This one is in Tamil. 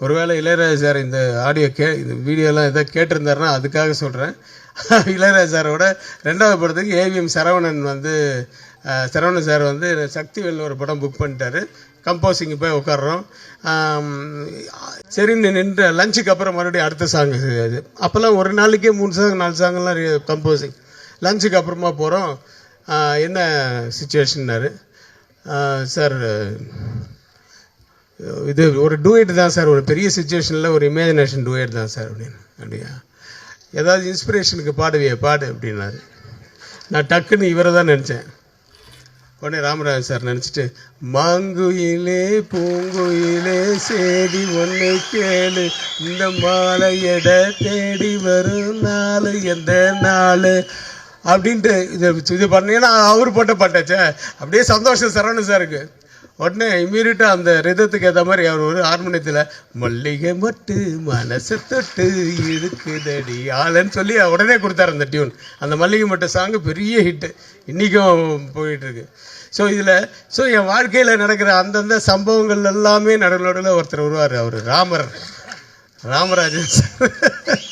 ஒருவேளை இளையராஜா சார் இந்த ஆடியோ கே இந்த வீடியோலாம் எதோ கேட்டிருந்தாருன்னா அதுக்காக சொல்கிறேன் இளையராஜாரோட ரெண்டாவது படத்துக்கு ஏவிஎம் சரவணன் வந்து சரவணன் சார் வந்து சக்திவேல் ஒரு படம் புக் பண்ணிட்டாரு. கம்போசிங் போய் உட்காடுறோம் சரின்னு நின்று லஞ்சுக்கு அப்புறம் மறுபடியும் அடுத்த சாங் அப்போல்லாம் ஒரு நாளைக்கே மூணு சாங் நாலு சாங்கெல்லாம் கம்போசிங் லஞ்சுக்கு அப்புறமா போகிறோம் என்ன சுச்சுவேஷன்னாரு சார் இது ஒரு டூயட் தான் சார் ஒரு பெரிய சுச்சுவேஷனில் ஒரு இமேஜினேஷன் டூயட் தான் சார் அப்படின்னு. அப்படியா? ஏதாவது இன்ஸ்பிரேஷனுக்கு பாடுவியே பாடு அப்படின்னாரு. நான் டக்குன்னு இவரை தான் நினச்சேன். உடனே ராமராஜன் சார் நினச்சிட்டு மாங்குயிலே பூங்குயிலே சேதி ஒன்று கேளு. இந்த மாலையட தேடி வரும் நாள் எந்த நாள்? அப்படின்ட்டு இது இது பண்ணீங்கன்னா அவர் போட்ட பாட்டாச்சே அப்படியே சந்தோஷம் சரவணன் சாருக்கு. உடனே இம்மீடியட்டாக அந்த ரிதத்துக்கு ஏற்ற மாதிரி அவர் ஒரு ஹார்மோனியத்தில் மல்லிகை மட்டு மனசு தொட்டு இருக்குதடி ஆளுன்னு சொல்லி உடனே கொடுத்தாரு அந்த டியூன். அந்த மல்லிகை மட்டு சாங்கு பெரிய ஹிட்டு இன்றைக்கும் போயிட்டுருக்கு. ஸோ இதில் ஸோ என் வாழ்க்கையில் நடக்கிற அந்தந்த சம்பவங்கள் எல்லாமே நடுவில் ஒருத்தர் வருவார் அவர் ராமர். ராமராஜன் சார்.